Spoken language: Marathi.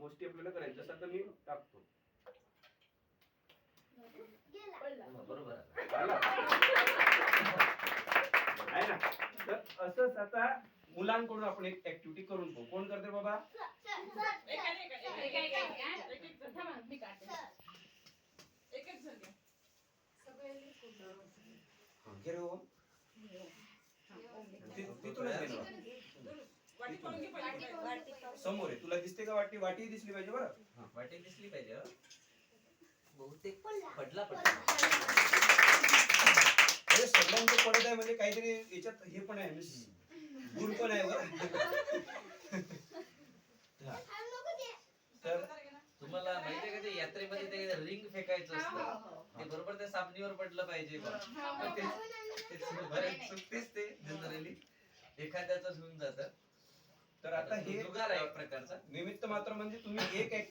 गोष्टी आपल्याला करायच्या जसं आता मी टाकतो. हो, बरोबर आहे. आला? आहे ना? तर असंच आता मुलांकडून आपण एक ऍक्टिव्हिटी करून पाहू कोण करते बाबा? हा, तिथूनच ना. समोर आहे तुला दिसते का वाटी? वाटी दिसली पाहिजे बरं. हा, वाटी दिसली पाहिजे हो. बहुतेक पडला. पडला अरे सगळ्यांचं पडत आहे म्हणजे काहीतरी याच्यात हे पण आहे गुण पण आहे बरं. हा. तर तुम्हाला माहितीये का ते यात्रेमध्ये ते रिंग फेकायचं असतं? ते बरोबर त्या साबणीवर पडलं पाहिजे बा. पण ते- ते बरेच चुकतेच ते जनरली. एखाद्याच होऊन जात. हे प्रकारचा. निमित्त मात्र म्हणजे तुम्ही एक